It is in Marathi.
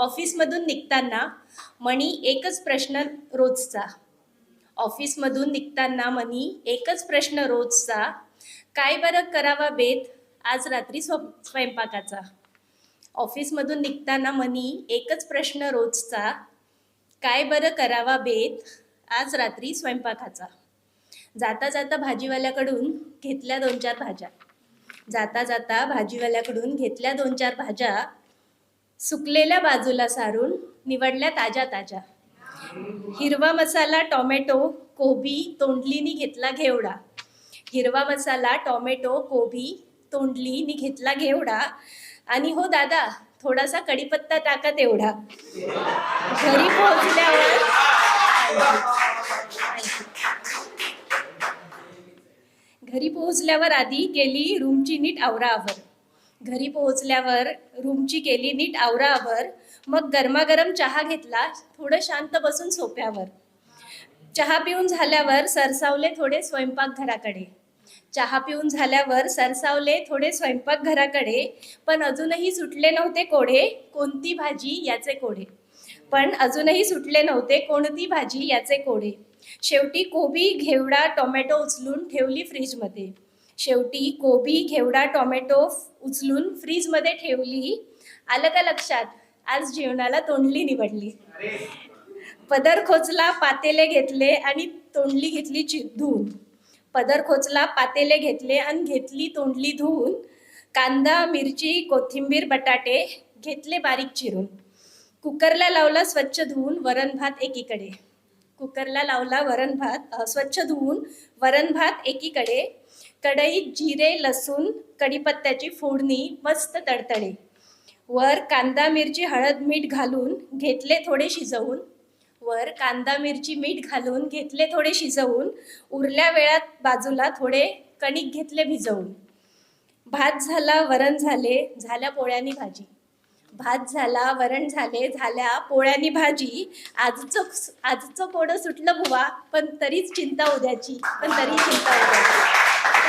ऑफिसमधून निघताना मणी एकच प्रश्न रोजचा. ऑफिसमधून निघताना मनी एकच प्रश्न रोजचा. काय बरं करावा बेत? आज रात्री स्व स्वयंपाकाचा. ऑफिसमधून निघताना मनी एकच प्रश्न रोजचा. काय बरं करावा बेत? आज रात्री स्वयंपाकाचा. जाता जाता भाजीवाल्याकडून घेतल्या दोन चार भाज्या. जाता जाता भाजीवाल्याकडून घेतल्या दोन चार भाज्या सुकलेल्या बाजूला सारून निवडल्या ताज्या ताज्या. हिरवा मसाला टॉमॅटो कोबी तोंडलीनी घेतला घेवडा. हिरवा मसाला टॉमॅटो कोबी तोंडलीनी घेतला घेवडा. आणि हो दादा थोडासा कढीपत्ता टाका तेवढा. घरी पोहोचल्यावर घरी पोहोचल्यावर आधी गेली रूमची नीट आवराआवर. घरी पोहोचल्यावर रूमची केली नीट आवरावर मग गरमागरम चहा घेतला थोडं शांत बसून सोप्यावर चहा पिऊन झाल्यावर सरसावले थोडे स्वयंपाकघराकडे चहा पिऊन झाल्यावर सरसावले थोडे स्वयंपाकघराकडे पण अजूनही सुटले नव्हते कोडे कोणती भाजी याचे कोडे. पण अजूनही सुटले नव्हते कोणती भाजी याचे कोडे. शेवटी कोबी घेवडा टोमॅटो उचलून ठेवली फ्रीजमध्ये. शेवटी कोबी घेवडा टोमॅटो उचलून फ्रीजमध्ये ठेवली. आलं का लक्षात? आज जेवणाला तोंडली निवडली. पदर खोचला पातेले घेतले आणि तोंडली घेतली चि धुवून. पदर खोचला पातेले घेतले आणि घेतली तोंडली धुवून. कांदा मिरची कोथिंबीर बटाटे घेतले बारीक चिरून. कुकरला लावला स्वच्छ धुवून वरण भात एकीकडे. कुकरला लावला वरण भात स्वच्छ धुवून वरण भात एकीकडे. कढईत जिरे लसूण कढीपत्त्याची फोडणी मस्त तडतडे. वर कांदा मिरची हळद मीठ घालून घेतले थोडे शिजवून. वर कांदा मिरची मीठ घालून घेतले थोडे शिजवून. उरल्या वेळात बाजूला थोडे कणिक घेतले भिजवून. भात झाला वरण झाले झाल्या पोळ्यानी भाजी. भात झाला वरण झाले झाल्या पोळ्यानी भाजी. आजचं आजचं पोळं सुटलं बुवा पण तरीच चिंता उद्याची पण तरी चिंता उद्याची.